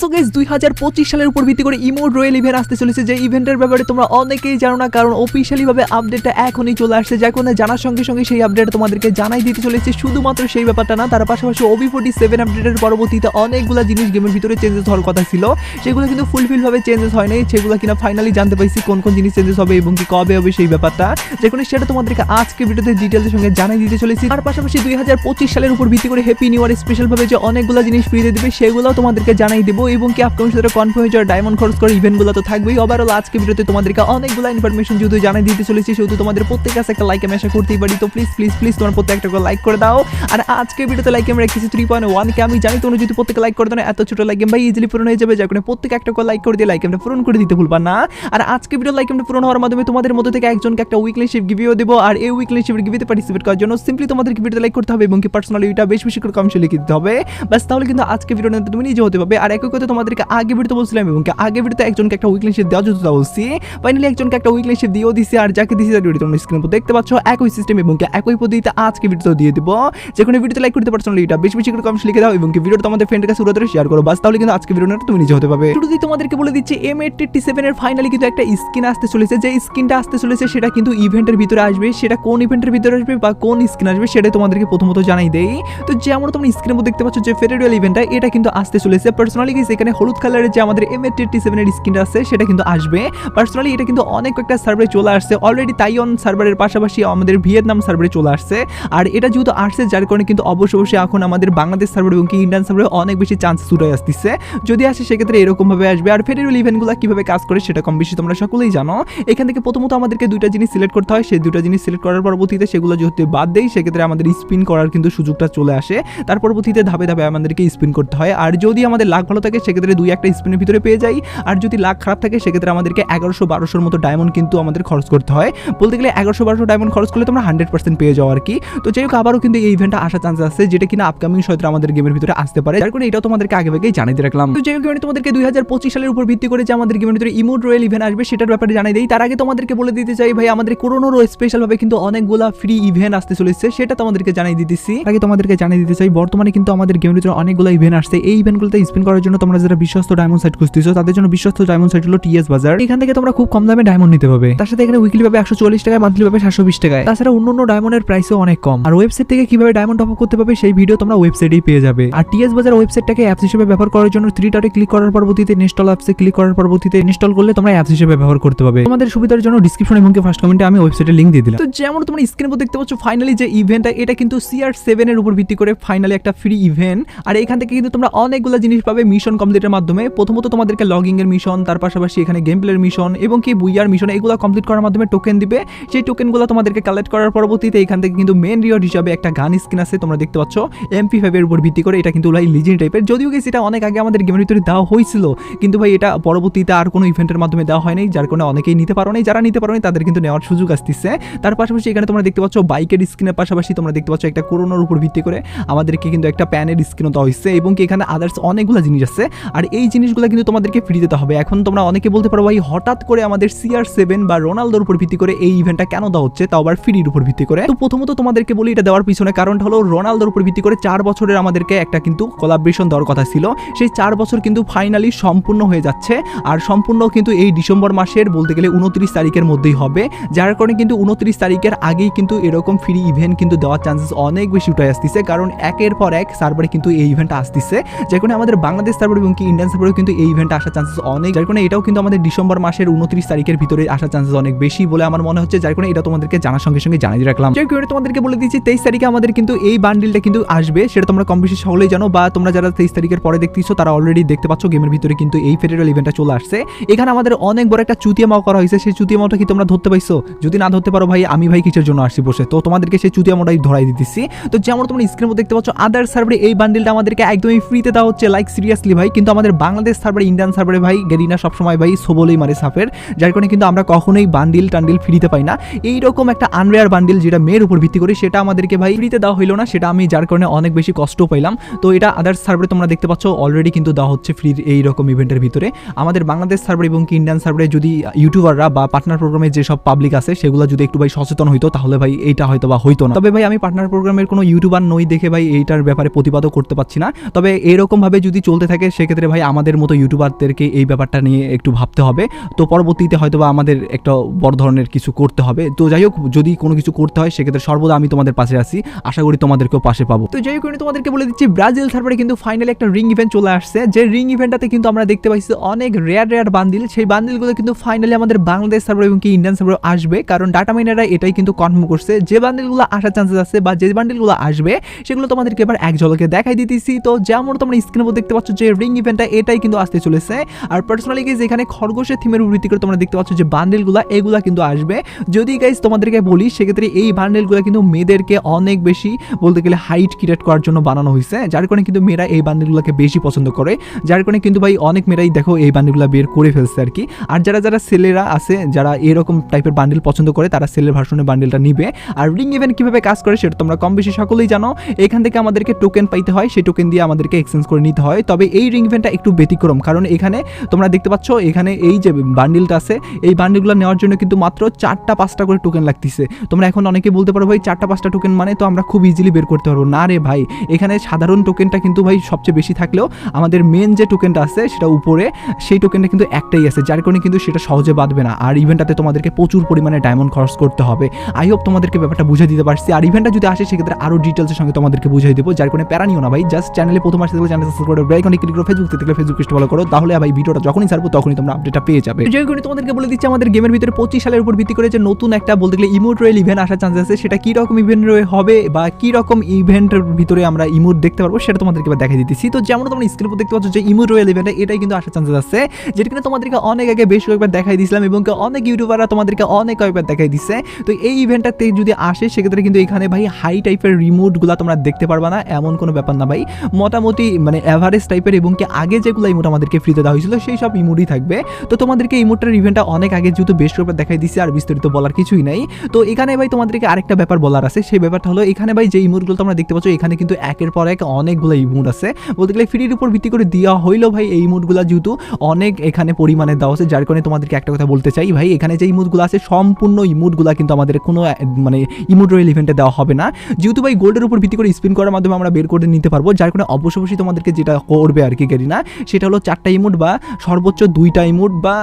So guys দুই হাজার পঁচিশ সালের উপর ভিত্তি করে ইমোট রয়েল ইভেন্ট আসতে চলেছে। যে ইভেন্টের ব্যাপারে তোমরা অনেকেই জানো না, কারণ অফিসিয়ালি ভাবে আপডেটটা এখনই চলে আসছে। যা কোনো জানার সঙ্গে সঙ্গে সেই আপডেট তোমাদেরকে জানাই দিতে চলেছে। শুধুমাত্র সেই ব্যাপারটা না, তার পাশাপাশি ওবি ফোর্টি সেভেন আপডেটের পরবর্তীতে অনেকগুলো জিনিস গেমের ভিতরে চেঞ্জেস হওয়ার কথা ছিল। সেগুলো কিন্তু ফুলফিল ভাবে চেঞ্জেস হয় নাই, সেগুলো কিনা ফাইনালি জানতে পাইছি কোন কোন জিনিস চেঞ্জেস হবে এবং কি কবে হবে সেই ব্যাপারটা। যে কোনো সেটা তোমাদেরকে আজকে ভিডিওতে ডিটেলসের সঙ্গে জানাই দিতে চলেছি। তার পাশাপাশি দুই হাজার পঁচিশ সালের উপর ভিত্তি করে হ্যাপি নিউ ইয়ার স্পেশাল ভাবে যে অনেকগুলো জিনিস ফ্রিতে দিবে, সেগুলোও তোমাদেরকে জানাই দেবো। এবং কি আপকামিং সাথে কনফার্ম হয়ে যাওয়ার ডায়মন্ড খরচ করে ইভেন্টগুলো তো থাকবেই। ওভারঅল আজকে ভিডিওতে তোমাদেরকে অনেকগুলো ইনফরমেশন যেহেতু জানাই দিতে চলেছি সেহেতু তোমাদের প্রত্যেক কাছে একটা লাইক আমি আশা করতেই পারি। তো প্লিজ প্লিজ প্লিজ তোমার প্রত্যেকটা করে লাইক করে দাও। আর আজকে ভিডিওতে লাইক আমি রেখেছি থ্রি পয়েন্ট ওয়ানকে আমি জানি তোমরা যদি প্রত্যেকে লাইক করে দাও এত ছোট লাইক ভাই ইজিলি পূরণ হয়ে যাবে। কারণে প্রত্যেক একটা করে লাইক করে দিয়ে লাইক আমরা পূরণ করে দিতে ভুলবা না। আর আজকে ভিডিও লাইক আমরা পূরণ হওয়ার মাধ্যমে তোমাদের মধ্যে থেকে একজনকে একটা উইকলি শিপ গিভিও দেবো। আর এই উইকলি শিপের গিভিতে পার্টিসিপেট করার জন্য সিম্পলি তোমাদেরকে ভিডিও লাইক করতে হবে এবং কি পার্সোনালি এটা বেশ বেশি করে কমসে লিখে দিতে হবে। বাস তাহলে কিন্তু আজকে ভিডিওটা তুমি নিজে হতে পারবে। আর একই কথা তোমাদেরকে আগে ভিডিওতে বলছিলাম এবং আগে ভিডিওতে একজনকে একটা উইকলি শিপ দেওয়া যেতে বলছি। ফাইনালি একজনকে একটা উইকলি শিপ দিয়েও দিছি আর যাকে দিছি তার ভিডিও তোমরা স্ক্রিনে দেখতে পাচ্ছ। একই সিস্টেম এবং একই পদ্ধতিতে আজকে ভিডিওতে দিয়ে দিব। যে কোনো ভিডিওতে লাইক করতে পার্সোনালি এটা। বেশ বেশি করে কমসে লিখে দাও এবং ভিডিওটা তোমাদের ফ্রেন্ডের কাছে উড়ে শেয়ার করো। বাস, তাহলে কিন্তু আজকে ভিডিওটা তুমি নিজে হতে পারবে। শুরুতেই তোমাদেরকে বলে দিচ্ছি এম এইটটি সেভেন এর ফাইনালি কিন্তু একটা স্কিন আসতে চলেছে। যে স্কিনটা আসতে চলেছে সেটা কিন্তু ইভেন্টের ভিতরে আসবে। সেটা কোন ইভেন্টের ভিতরে আসবে বা কোন স্কিন আসবে সেটা তোমাদেরকে প্রথমত জানাই দেই। তো যেমন তোমরা স্ক্রিনের মধ্যে দেখতে পাচ্ছ যে ফেডারেল ইভেন্টটা এটা কিন্তু আসতে চলেছে। পার্সোনালি গেছে এখানে হলুদ কালারের যে আমাদের এম এইটটি সেভেনের স্কিনটা আছে, সেটা কিন্তু আসবে। পার্সোনালি এটা কিন্তু অনেক একটা সার্ভারে চলে আসছে। অলরেডি তাইওয়ান সার্ভারের পাশাপাশি আমাদের ভিয়েতনাম সার্ভারে চলে আসছে। আর এটা যেহেতু আসছে, যার কারণে কিন্তু অবশ্যই অবশ্যই এখন আমাদের বাংলাদেশ সার্ভার এবং কি ইন্ডিয়ান সার্ভারে অনেক বেশি চান্স উঠে আসতেছে। যদি আসে, সেক্ষেত্রে এরকমভাবে আসবে। আর ফেডারেল ইভেন্টগুলো কীভাবে কাজ করে, সেটা কম বেশি তোমরা সকলেই জানো। এখান থেকে প্রথমত আমাদেরকে দুইটা জিনিস সিলেক্ট করতে হয়। সেই দুইটা জিনিস সিলেক্ট করার পরবর্তীতে সেগুলো যেহেতু বাদ দেই, সেক্ষেত্রে আমাদের স্পিন করার কিন্তু সুযোগটা চলে আসে। তার পরবর্তীতে ধাপে ধাপে আমাদেরকে স্পিন করতে হয়। আর যদি আমাদের লাখ ভালো থাকে সেক্ষেত্রে দুই একটা স্পিনের ভিতরে পেয়ে যাই। আর যদি লাখ খারাপ থাকে, সেক্ষেত্রে আমাদেরকে এগারোশো বারোশোর মতো ডায়মন্ড কিন্তু আমাদের খরচ করতে হয়। বলতে গেলে এগারোশো বারোশো ডায়মন্ড খরচ করলে তোমরা হান্ড্রেড পার্সেন্ট পেয়ে যাও আর কি। তো যাই হোক, আবারও কিন্তু এই ইভেন্টটা আসার চান্স আছে, যেটা কিনা আপকামিং হয়তো আমাদের গেমের ভিতরে আসতে পারে। যার কারণে এটাও তোমাদেরকে আগে থেকেই জানিয়ে রাখলাম। তো যাই হোক আমি তোমাদেরকে দুই হাজার পঁচিশ সালের উপর ভিত্তি করে যে আমাদের গেমের ভিতরে ইমোট রয়েল ইভেন্ট আসবে, সেটার ব্যাপারে জানিয়ে দিই। তার আগে তোমাদেরকে বলে দিতে চাই ভাই, আমাদের করোনারও স্পেশাল ভাবে কিন্তু অনেকগুলা ফ্রি ইভেন্ট আসতে চলেছে, সেটা তোমাদেরকে জানিয়ে দিতেছি। আগে তোমাদেরকে জানিয়ে দিতে চাই, বর্তমানে কিন্তু আমাদের গেমের ভিতরে অনেকগুলো ইভেন্ট আসছে। এই ইভেন্টগুলোতে স্পিন করার জন্য তোমরা যারা বিশ্বস্ত ডায়মন্ড সাইট খুঁজতেছো, তাদের জন্য বিশ্বস্ত ডায়মন্ড সাইট হলো টিএস বাজার এখান থেকে তোমরা খুব কম দামে ডায়মন্ড নিতে পাবে তার সাথে এখানে উইকলি পাবে একশো চল্লিশ টাকায় মান্থলি পাবে সাতশো বিশ টাকায়। তাছাড়া অন্য অন্য ডায়মন্ডের প্রাইসও অনেক কম। আর ওয়েবসাইট থেকে কীভাবে ডায়মন্ড টপ করতে পারবে, সেই ভিডিও তোমরা ওয়েবসাইটেই পেয়ে যাবে। আর টিএস বাজার ওয়েবসাইটটাকে অ্যাপস হিসেবে ব্যবহার করার জন্য থ্রি ডটে ক্লিক করার পরবর্তীতে ইনস্টল অ্যাপসে ক্লিক করার পরবর্তীতে ইনস্টল করলে তোমরা অ্যাপস হিসেবে ব্যবহার করতে পারবে। তোমাদের সুবিধার জন্য ডিসক্রিপশন এবং ফার্স্ট কমেন্টে আমি ওয়েবসাইটের লিঙ্ক দিয়ে দিলাম। তো যেমন তোমরা স্ক্রিনে দেখতে পাচ্ছ ফাইনালি যে ইভেন্টটা এটা কিন্তু সিআর সেভেন এর উপর ভিত্তি করে ফাইনালি একটা ফ্রি ইভেন্ট আর এখান থেকে কিন্তু তোমরা অনেকগুলো জিনিস পাবে মিশন কমপ্লিটের মাধ্যমে প্রথমত তোমাদেরকে লগিং এর মিশন তার পাশাপাশি এখানে গেম প্লের মিশন এবং কি বুইয়ার মিশন এগুলো কমপ্লিট করার মাধ্যমে টোকেন দিবে। সেই টোকেনগুলো তোমাদেরকে কালেক্ট করার পরবর্তীতে এখান থেকে কিন্তু মেন রিওয়ার্ড হিসাবে একটা গান স্কিন আছে, তোমরা দেখতে পাচ্ছ। এমপি ফাইভের উপর ভিত্তি করে এটা কিন্তু ভাই লিজেন্ড টাইপের যদিও গেছি এটা অনেক আগে আমাদের গেমের ভিতরে দেওয়া হয়েছিল, কিন্তু ভাই এটা পরবর্তীতে আর কোনো ইভেন্টের মাধ্যমে দেওয়া হয়নি যার কারণে অনেকেই নিতে পারো নাই। যারা নিতে পারো তাদের কিন্তু নেওয়ার সুযোগ আসতেছে। তার পাশাপাশি এখানে তোমরা দেখতে পাচ্ছ বাইকের স্ক্রিনের পাশাপাশি তোমরা দেখতে পাচ্ছ একটা করোনার উপর ভিত্তি করে আমাদেরকে কিন্তু একটা প্যানের স্ক্রিনও দেওয়া হয়েছে এবং কি এখানে আদার্স অনেকগুলো জিনিস আছে। আর এই জিনিসগুলো কিন্তু তোমাদেরকে ফ্রি দিতে হবে। এখন তোমরা অনেকে বলতে পারো, ভাই, হঠাৎ করে আমাদের সিআর সেভেন বা রোনালদোর উপর ভিত্তি করে এই ইভেন্টটা কেন দেওয়া হচ্ছে? তাও আবার ফ্রির উপর ভিত্তি করে। তো প্রথমত তোমাদেরকে বলি, এটা দেওয়ার পিছনে কারণটা হলো, রোনালদোর উপর ভিত্তি করে চার বছরের আমাদেরকে একটা কিন্তু কোলাবরেশন দেওয়ার কথা ছিল। সেই চার বছর কিন্তু ফাইনালি সম্পূর্ণ হয়ে যাচ্ছে, আর সম্পূর্ণ কিন্তু এই ডিসেম্বর মাসের বলতে গেলে উনত্রিশ তারিখের মধ্যেই হবে। যার কারণে কিন্তু উনত্রিশ তারিখের আগেই কিন্তু এরকম ফ্রি ইভেন্ট কিন্তু দেওয়ার চান্সেস অনেক বেশি উঠে আসতেছে, কারণ একের পর এক সার্ভারে কিন্তু এই ইভেন্ট আসতেছে। কারণে আমাদের বাংলাদেশ এবং কি ইন্ডিয়ান সার্ভারেও কিন্তু এই ইভেন্ট আসার চান্সেস অনেক। যার কারণে এটাও কিন্তু আমাদের ডিসেম্বর মাসের উনত্রিশ তারিখের ভিতরে আসার চান্সেস অনেক বেশি বলে আমার মনে হচ্ছে। যার কারণে এটা তোমাদেরকে জানার সঙ্গে সঙ্গে জানিয়ে রাখলাম। হোক, এবার তোমাদেরকে বলে দিচ্ছি তেইশ তারিখে আমাদের কিন্তু এই বান্ডিলটা কিন্তু আসবে। সেটা তোমরা কম বেশি সকলেই জানো বা তোমরা যারা তেইশ তারিখের পরে দেখতেছো তারা অলরেডি দেখতে পাচ্ছ গেমের ভিতরে কিন্তু এই ফেডারেল ইভেন্টটা চলে আসছে। এখানে আমাদের অনেক বড় একটা চুতিয়া মাও করা হয়েছে। সেই চুতিয়া মাওটা কি তোমরা ধরতে পাইছো? যদি না ধরতে পারো ভাই আমি ভাই কিসের জন্য আসছি বসে? তো তোমাদেরকে সেই চুতিয়া মাওটাই ধরাই দিতেছি। তো যেমন তোমরা স্ক্রিনের মধ্যে দেখতে পাচ্ছ আদার সার্ভারে এই বান্ডিলটা আমাদেরকে একদমই ফ্রিতে দেওয়া হচ্ছে। লাইক সিরিয়াসলি ভাই, কিন্তু আমাদের বাংলাদেশ সার্ভারে ইন্ডিয়ান সার্ভারে ভাই, গেরিনা সবসময় ভাই সবলেই মারে সাফের যার কারণে কিন্তু আমরা কখনোই বান্ডিল টান্ডিল ফ্রিতে পাই না। এইরকম একটা আনরেয়ার বান্ডিল যেটা মেয়ের উপর ভিত্তি করে সেটা আমাদেরকে ভাই ফ্রিতে দেওয়া হইল না, সেটা আমি যার কারণে অনেক বেশি কষ্ট পাইলাম। তো এটা আদার্স সার্ভারে তোমরা দেখতে পাচ্ছ অলরেডি কিন্তু দেওয়া হচ্ছে ফ্রির এই রকম ইভেন্টের ভিতরে। আমাদের বাংলাদেশ সার্ভার এবং কি ইন্ডিয়ান সার্ভারে যদি ইউটিউবাররা বা পার্টনার প্রোগ্রামে যেসব পাবলিক আছে, সেগুলো যদি একটু ভাই সচেতন হইতো, তাহলে ভাই এইটা হয়তো বা হইতো না। তবে ভাই আমি পার্টনার প্রোগ্রামের কোনো ইউটিউবার নই দেখে ভাই এইটার ব্যাপারে প্রতিবাদও করতে পারছি না। তবে এরকমভাবে যদি চলতে থাকে সেক্ষেত্রে ভাই আমাদের মতো ইউটিউবারদেরকে এই ব্যাপারটা নিয়ে একটু ভাবতে হবে। তো পরবর্তীতে হয়তো বা আমাদের একটা বড় ধরনের কিছু করতে হবে। তো যাই হোক, যদি কোনো কিছু করতে হয়, সেক্ষেত্রে সর্বদা আমি তোমাদের পাশে আছি। আশা করি তোমাদেরকেও পাশে পাবো। তো যাই হোক তোমাদেরকে বলে দিচ্ছি, ব্রাজিল সার্ভারে কিন্তু ফাইনালি একটা রিং ইভেন্ট চলে আসছে। যে রিং ইভেন্টটাতে কিন্তু আমরা দেখতে পাইছি অনেক রেয়ার রেয়ার বান্দিল সেই বান্দিলগুলো কিন্তু ফাইনালি আমাদের বাংলাদেশ সার্ভার এবং কি ইন্ডিয়ান সার্ভার আসবে। কারণ ডাটা মাইনাররা এটাই কিন্তু কনফার্ম করছে। যে বান্ডিলগুলো আসার চান্সেস আছে বা যে বান্ডিলগুলো আসবে, সেগুলো তোমাদেরকে এবার এক ঝলকে দেখাই দিতেছি। তো যেমন তোমরা স্ক্রিনের উপর দেখতে পাচ্ছ যে রিং ইভেন্টটা এটাই কিন্তু আসতে চলেছে। আর পার্সোনালি গাইজ এখানে খরগোশের থিমের ভিত্তি করে তোমরা দেখতে পাচ্ছ যে বান্ডেলগুলো এগুলা কিন্তু আসবে। যদি গাইজ তোমাদেরকে বলি, সেক্ষেত্রে এই বান্ডেলগুলো কিন্তু মেয়েদেরকে অনেক বেশি বলতে গেলে হাইট ক্রিয়েট করার জন্য বানানো হয়েছে। যার কারণে কিন্তু মেয়েরা এই বান্ডেলগুলোকে বেশি পছন্দ করে। যার কারণে কিন্তু ভাই অনেক মেয়েরাই দেখো এই বান্ডেলগুলো বের করে ফেলছে আর কি। আর যারা যারা ছেলেরা আছে, যারা এরকম টাইপের বান্ডেল পছন্দ করে, তারা সেলের ভার্সনের বান্ডেলটা নিবে। আর রিং ইভেন্ট কীভাবে কাজ করে, সেটা তোমরা কম বেশি সকলেই জানো। এখান থেকে আমাদেরকে টোকেন পাইতে হয়। সেই টোকেন দিয়ে আমাদেরকে এক্সচেঞ্জ করে নিতে হয়। তবে এই রিং ইভেন্টটা একটু ব্যতিক্রম। কারণ এখানে তোমরা দেখতে পাচ্ছ, এখানে এই যে বান্ডিলটা আছে, এই বান্ডিলগুলো নেওয়ার জন্য কিন্তু মাত্র চারটা পাঁচটা করে টোকেন লাগতেছে। তোমরা এখন অনেকে বলতে পারো, ভাই, চারটা পাঁচটা টোকেন মানে তো আমরা খুব ইজিলি বের করতে পারব। না রে ভাই, এখানে সাধারণ টোকেনটা কিন্তু ভাই সবচেয়ে বেশি থাকলেও আমাদের মেন যে টোকেনটা আছে, সেটা উপরে, সেই টোকেনটা কিন্তু একটাই আছে, যার কারণে কিন্তু সেটা সহজে বাঁধবে না। আর ইভেন্টটাতে তোমাদেরকে প্রচুর পরিমাণে ডায়মন্ড খরচ করতে হবে। আই হোপ তোমাদেরকে ব্যাপারটা বুঝে দিতে পারছি। আর ইভেন্টটা যদি আসে, সেক্ষেত্রে আরও ডিটেলসের সঙ্গে তোমাদেরকে বুঝিয়ে দেবো। যার কারণে প্যারা নিও না ভাই জাস্ট চ্যানেলে প্রথম আসতে চ্যানেল সাবস্ক্রাইব করে অনেক ক্লিক করে ফেসবুক থেকে ফেসবুক পেজটা ফলো করো, তাহলে ভাই ভিডিওটা যখনই ছাড়বো তখনই তোমরা আপডেটটা পেয়ে যাবে। যে কোনো তোমাদেরকে বলে দিচ্ছি, আমাদের গেমের ভিতরে পঁচিশ সালের উপর ভিত্তি করে যে নতুন একটা বলতে গেলে ইমোট রয়েল ইভেন্ট আসার চান্স আছে, সেটা কি রকম ইভেন্ট হবে বা কি রকম ইভেন্টের ভিতরে আমরা ইমোট দেখতে পারব সেটা তোমাদেরকে এবার দেখাই দিতেছি। তো যেমন তোমরা স্ক্রিন উপর দেখতে পাচ্ছ যে ইমোট রয়েল ইভেন্টে এটাই কিন্তু আসার চান্সেস আছে, যেটা কিন্তু তোমাদেরকে অনেক আগে বেশ কয়েকবার দেখাই দিয়েছিলাম এবং অনেক ইউটিউবাররা তোমাদেরকে অনেক কয়েকবার দেখাই দিচ্ছে তো এই ইভেন্টটাতে যদি আসে, সেক্ষেত্রে কিন্তু এখানে ভাই হাই টাইপের রিমোটগুলো তোমরা দেখতে পারবা না, এমন কোনো ব্যাপার না ভাই। মোটামুটি মানে অ্যাভারেজ টাইপের এবং কি আগে যেগুলো ইমোট আমাদেরকে ফ্রিতে দেওয়া হয়েছিল, সেই সব ইমোটই থাকবে। তো তোমাদেরকে ইমোটটার ইভেন্টটা অনেক আগে যেহেতু বেশ কয়েকবার দেখাই দিচ্ছে আর বিস্তারিত বলার কিছুই নাই। তো এখানে ভাই তোমাদেরকে আরেকটা ব্যাপার বলার আছে, সেই ব্যাপারটা হলো এখানে ভাই যে ইমোটগুলো তোমরা দেখতে পাচ্ছ, এখানে কিন্তু একের পর এক অনেকগুলো ইমোট আছে। বলতে গেলে ফ্রির উপর ভিত্তি করে দেওয়া হইল ভাই এই ইমোটগুলো যেহেতু অনেক এখানে পরিমাণে দেওয়া আছে, যার কারণে তোমাদেরকে একটা কথা বলতে চাই ভাই, এখানে যে ইমোটগুলো আছে, সম্পূর্ণ ইমোটগুলো কিন্তু আমাদের কোনো মানে ইমোট রয়েল ইভেন্টে দেওয়া হবে না। যেহেতু ভাই গোল্ডের উপর ভিত্তি করে স্পিন করার মাধ্যমে আমরা বের করে নিতে পারব, যার কারণে অবশ্য তোমাদেরকে যেটা করবে আর কি গেরিনা সেটা হলো চারটা ইমোট বা সর্বোচ্চ দুইটা ইমোট বা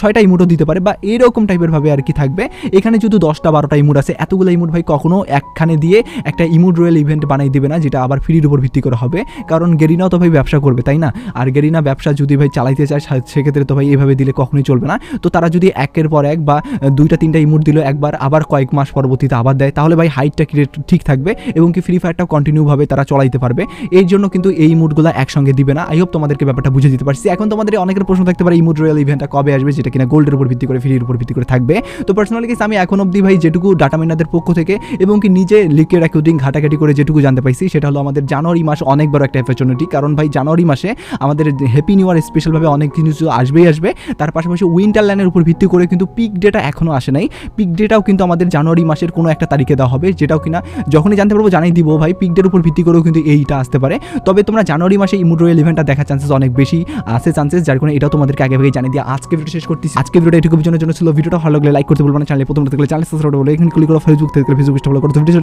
ছয়টা ইমোটও দিতে পারে বা এরকম টাইপের ভাবে আর কি থাকবে। এখানে যেহেতু দশটা বারোটা ইমোট আছে, এতগুলো ইমোট ভাই কখনো একখানে দিয়ে একটা ইমোট রয়েল ইভেন্ট বানাই দিবে না, যেটা আবার ফ্রির উপর ভিত্তি করে হবে। কারণ গেরিনাও তো ভাই ব্যবসা করবে, তাই না? আর গেরিনা ব্যবসা যদি ভাই চালাইতে চায় সেক্ষেত্রে তো ভাই এভাবে দিলে কখনোই চলবে না। তো তারা যদি একের পর এক বা দুইটা তিনটা ইমোট দিল, একবার আবার কয়েক মাস পরবর্তীতে আবার দেয়, তাহলে ভাই হাইটটা ক্রিয়েট ঠিক থাকবে এবং কি ফ্রি ফায়ারটাও কন্টিনিউভাবে তারা চলাইতে পারবে। এর জন্য কিন্তু এই মুডগুলো একসঙ্গে দিবে না আই হোপ তোমাদেরকে ব্যাপারটা বুঝে দিতে পারছি। এখন তোমাদের অনেকের প্রশ্ন থাকতে পারে, এই মুড রয়্যাল ইভেন্টটা কবে আসবে? যেটা কিনা গোল্ডের উপর ভিত্তি করে ফ্রির উপর ভিত্তি করে থাকবে। তো পার্সোনালি আমি এখন অবধি ভাই যেটুকু ডাটা মাইনাদের পক্ষ থেকে এবং কি নিজে লিকের অ্যাকাউন্টিং ঘাটাঘাটি করে যেটুকু জানতে পাইছি, সেটা হলো আমাদের জানুয়ারি মাস অনেক বড় একটা অপরচুনিটি কারণ ভাই, জানুয়ারি মাসে আমাদের হ্যাপি নিউ ইয়ার স্পেশালভাবে অনেক কিছু আসবেই আসবে। তার পাশাপাশি উইন্টার ল্যান্ডের উপর ভিত্তি করে কিন্তু পিক ডেটা এখনও আসে নাই। পিক ডেটাও কিন্তু আমাদের জানুয়ারি মাসের কোনো একটা তারিখে দেওয়া হবে, যেটাও কিনা যখনই জানতে পারব জানাই দিব ভাই পিক ডের উপর ভিত্তি করেও কিন্তু এইটা আসতে পারে। তবে তোমরা জানুয়ারি মাসে ইমুড রয়েল ইভেন্টটা দেখার চান্সেস অনেক বেশি, আছে চান্সেস যার কারণে এটাও তোমাদেরকে আগে ভাগে জানিয়ে দিয়ে আজকে ভিডিও শেষ করতেছি। আজকে ভিডিওটা এটুকু জন্য জন্য ছিল ভিডিওটা ভালো লাগলে লাইক করতে বলব না চ্যানেলে প্রথম থেকে চ্যানেল সাবস্ক্রাইব করে, এখানে ক্লিক করো ফেসবুক থেকে ফেসবুক ফলো করো ভিডিও